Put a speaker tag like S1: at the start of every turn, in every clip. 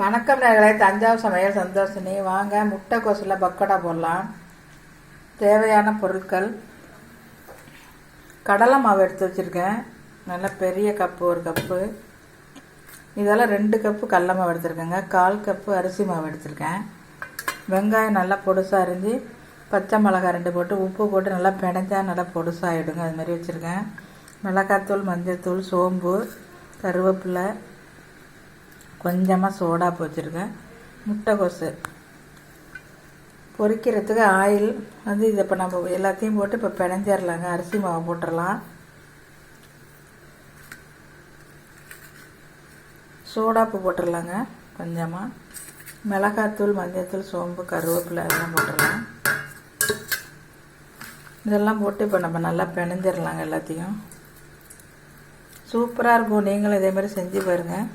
S1: வணக்கம் நேர்களை தஞ்சாவூர் சமையல் சந்தோஷினி. வாங்க முட்டை கொசுல பக்கோடா போடலாம். தேவையான பொருட்கள். கடலை மாவு எடுத்து வச்சுருக்கேன். நல்ல பெரிய கப்பு ஒரு கப்பு. இதெல்லாம் ரெண்டு கப்பு கடல மாவு எடுத்துருக்கேங்க. கால் கப்பு அரிசி மாவு எடுத்திருக்கேன். வெங்காயம் நல்லா பொடுசாக அரிஞ்சு பச்சை மிளகாய் ரெண்டு போட்டு உப்பு போட்டு நல்லா பிணைஞ்சா நல்லா பொடுசாகிடுங்க அது மாதிரி வச்சுருக்கேன். மிளகாத்தூள் மஞ்சள்தூள் சோம்பு கருவேப்பிலை கொஞ்சமாக சோடா வச்சுருக்கேன் முட்டைக்கோசு பொரிக்கிறதுக்கு ஆயில் வந்து இதை இப்போ நம்ம எல்லாத்தையும் போட்டு இப்போ பிணைஞ்சிடலாங்க அரிசி மாவு போட்டுடலாம் சோடாப்பு போட்டுடலாங்க கொஞ்சமாக மிளகாத்தூள் மஞ்சள்தூள் சோம்பு கருவேப்பிலை எல்லாம் போட்டுடலாம் இதெல்லாம் போட்டு இப்போ நம்ம நல்லா பிணைஞ்சிடலாங்க எல்லாத்தையும். சூப்பராக இருக்கும். நீங்களும் இதே மாதிரி செஞ்சு பாருங்கள்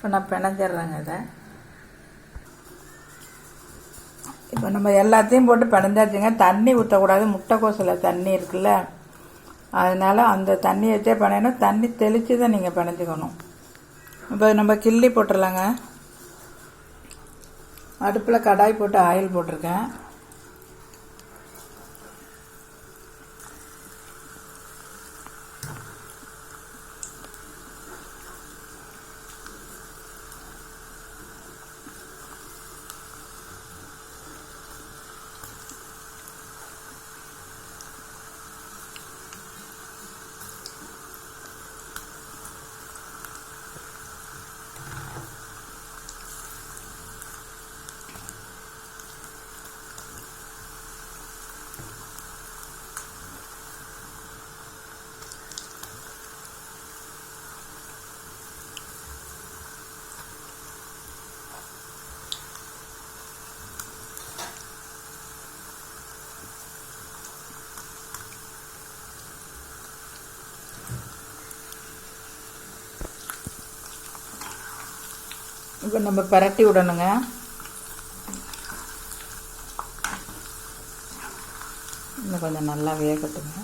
S1: இப்போ நான் பிணைஞ்சிட்றேங்க இதை. இப்போ நம்ம எல்லாத்தையும் போட்டு பிணைஞ்சாச்சுங்க. தண்ணி ஊற்றக்கூடாது முட்டைக்கோசில் தண்ணி இருக்குல்ல. அதனால் அந்த தண்ணி வச்சே பிணையணும். தண்ணி தெளித்து தான் நீங்கள் பிணைஞ்சிக்கணும். இப்போ நம்ம கிள்ளி போட்டுடலாங்க அடுப்பில் கடாய் போட்டு ஆயில் போட்டிருக்கேன். இப்போ நம்ம பரட்டி விடணுங்க. இன்னும் கொஞ்சம் நல்லா வேகட்டுங்க.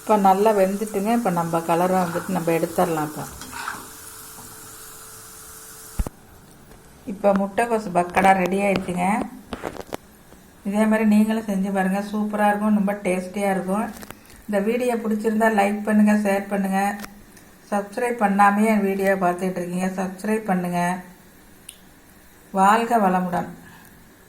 S1: இப்போ நல்லா வெந்துட்டுங்க. இப்போ நம்ம கலரை வந்துட்டு நம்ம எடுத்துடலாம் இப்போ. இப்போ முட்டைக்கோசு பக்கடா ரெடி ஆயிடுச்சுங்க. இதே மாதிரி நீங்களும் செஞ்சு பாருங்கள் சூப்பராக இருக்கும். ரொம்ப டேஸ்டியாக இருக்கும். இந்த வீடியோ பிடிச்சிருந்தா லைக் பண்ணுங்கள் ஷேர் பண்ணுங்கள் சப்ஸ்கிரைப் பண்ணாமே என் வீடியோ பார்த்துட்டு இருக்கீங்க. சப்ஸ்கிரைப் பண்ணுங்கள் வாழ்க வளமுடன்.